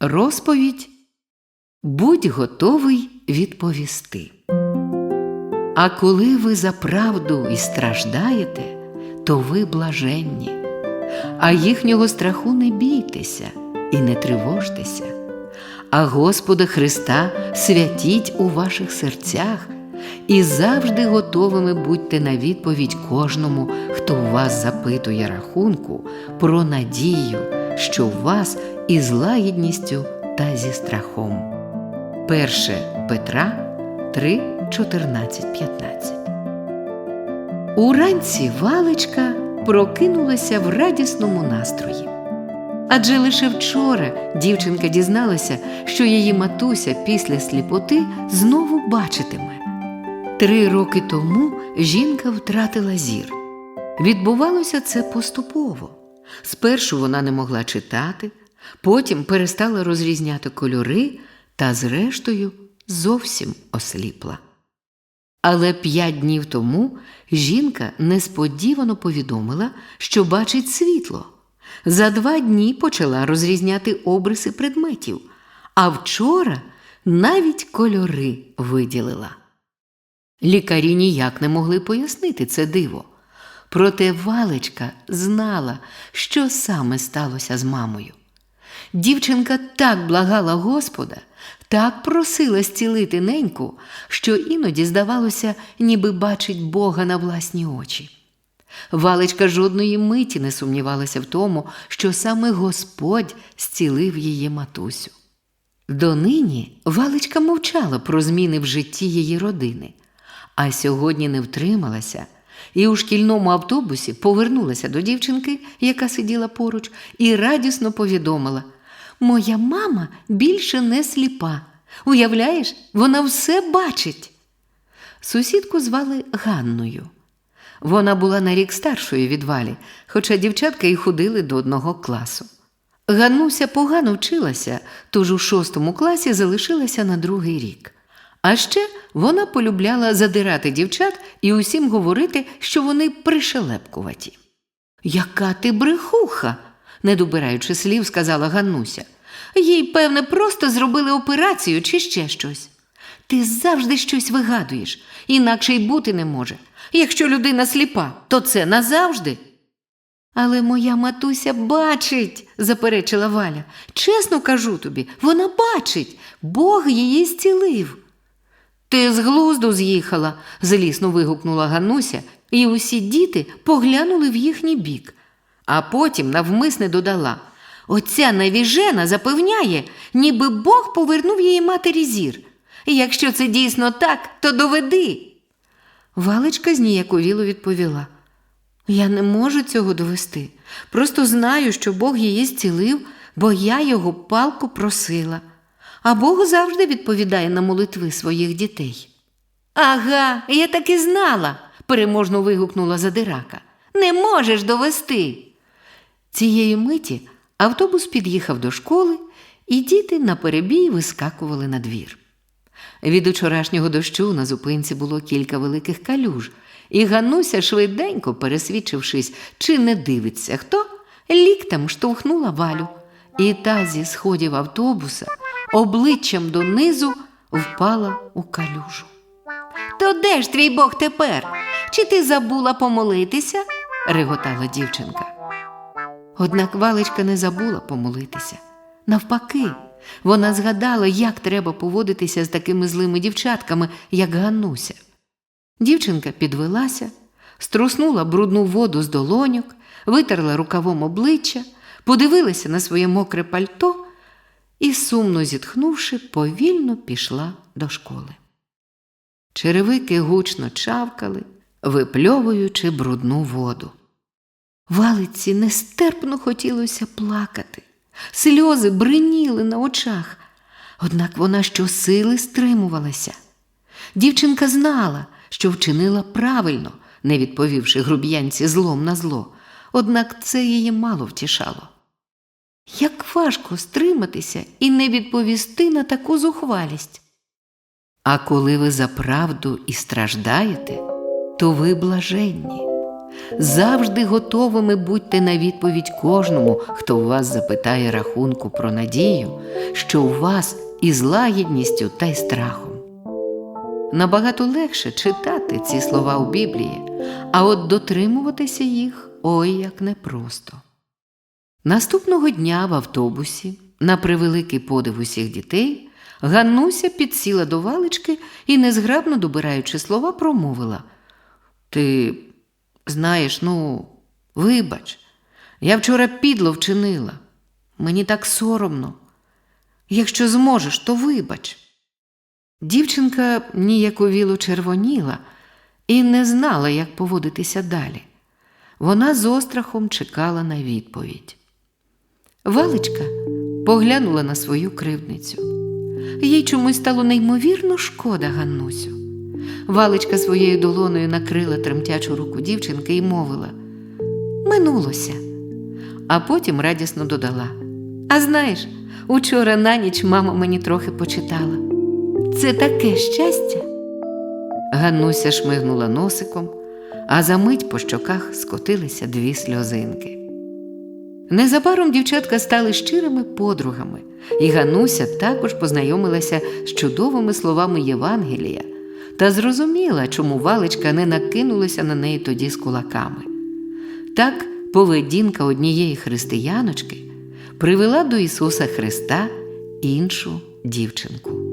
Розповідь Будь готовий відповісти. А коли ви за правду і страждаєте, то ви блаженні, а їхнього страху не бійтеся і не тривожтеся, а Господа Христа святіть у ваших серцях і завжди готовими будьте на відповідь кожному, хто у вас запитує рахунку про надію, що в вас із лагідністю та зі страхом. 1 Петра 3, 14, 15 Уранці валечка прокинулася в радісному настрої. Адже лише вчора дівчинка дізналася, що її матуся після сліпоти знову бачитиме. Три роки тому жінка втратила зір. Відбувалося це поступово. Спершу вона не могла читати, потім перестала розрізняти кольори та, зрештою, зовсім осліпла. Але п'ять днів тому жінка несподівано повідомила, що бачить світло. За два дні почала розрізняти обриси предметів, а вчора навіть кольори виділила. Лікарі ніяк не могли пояснити це диво. Проте Валечка знала, що саме сталося з мамою. Дівчинка так благала Господа, так просила зцілити неньку, що іноді здавалося, ніби бачить Бога на власні очі. Валечка жодної миті не сумнівалася в тому, що саме Господь зцілив її матусю. Донині Валечка мовчала про зміни в житті її родини, а сьогодні не втрималася і у шкільному автобусі повернулася до дівчинки, яка сиділа поруч, і радісно повідомила: Моя мама більше не сліпа. Уявляєш, вона все бачить. Сусідку звали Ганною. Вона була на рік старшою від Валі, хоча дівчатка й ходили до одного класу. Ганнуся погано вчилася, тож у шостому класі залишилася на другий рік. А ще вона полюбляла задирати дівчат і усім говорити, що вони пришелепкуваті. Яка ти брехуха, не добираючи слів, сказала Ганнуся. Їй, певне, просто зробили операцію чи ще щось. Ти завжди щось вигадуєш, інакше й бути не може. Якщо людина сліпа, то це назавжди. Але моя матуся бачить, заперечила Валя. Чесно кажу тобі, вона бачить, Бог її зцілив. Ти з глузду з'їхала, злісно вигукнула Гануся, і усі діти поглянули в їхній бік, а потім навмисне додала Оця навіжена запевняє, ніби Бог повернув її матері зір. Якщо це дійсно так, то доведи. Валечка зніяковіло відповіла. Я не можу цього довести. Просто знаю, що Бог її зцілив, бо я його палку просила. А Бог завжди відповідає на молитви своїх дітей. Ага, я так і знала, переможно вигукнула задирака. Не можеш довести. Цієї миті автобус під'їхав до школи, і діти на перебій вискакували на двір. Від учорашнього дощу на зупинці було кілька великих калюж, і Гануся, швиденько пересвідчившись, чи не дивиться хто, ліктем штовхнула валю, і та зі сходів автобуса обличчям донизу впала у калюжу. То де ж твій Бог тепер? Чи ти забула помолитися? реготала дівчинка. Однак валечка не забула помолитися. Навпаки, вона згадала, як треба поводитися з такими злими дівчатками, як Ганнуся. Дівчинка підвелася, струснула брудну воду з долоньок, витерла рукавом обличчя, подивилася на своє мокре пальто і, сумно зітхнувши, повільно пішла до школи. Черевики гучно чавкали, випльовуючи брудну воду. Валиці нестерпно хотілося плакати, сльози бриніли на очах, однак вона щосили стримувалася. Дівчинка знала, що вчинила правильно, не відповівши груб'янці злом на зло, однак це її мало втішало. Як важко стриматися і не відповісти на таку зухвалість. А коли ви за правду і страждаєте, то ви блаженні, завжди готовими будьте на відповідь кожному, хто у вас запитає рахунку про надію, що у вас із лагідністю та й страхом. Набагато легше читати ці слова у Біблії, а от дотримуватися їх ой як непросто. Наступного дня в автобусі, на превеликий подив усіх дітей, Ганнуся підсіла до валички і, незграбно добираючи слова, промовила Ти знаєш, ну, вибач, я вчора підло вчинила. Мені так соромно. Якщо зможеш, то вибач. Дівчинка ніяковіло червоніла і не знала, як поводитися далі. Вона з острахом чекала на відповідь. Валечка поглянула на свою кривдницю. Їй чомусь стало неймовірно шкода Ганнусю. Валечка своєю долоною накрила тремтячу руку дівчинки і мовила Минулося. А потім радісно додала А знаєш, учора на ніч мама мені трохи почитала. Це таке щастя. Ганнуся шмигнула носиком, а за мить по щоках скотилися дві сльозинки. Незабаром дівчатка стали щирими подругами, і Гануся також познайомилася з чудовими словами Євангелія та зрозуміла, чому валичка не накинулася на неї тоді з кулаками. Так поведінка однієї християночки привела до Ісуса Христа іншу дівчинку.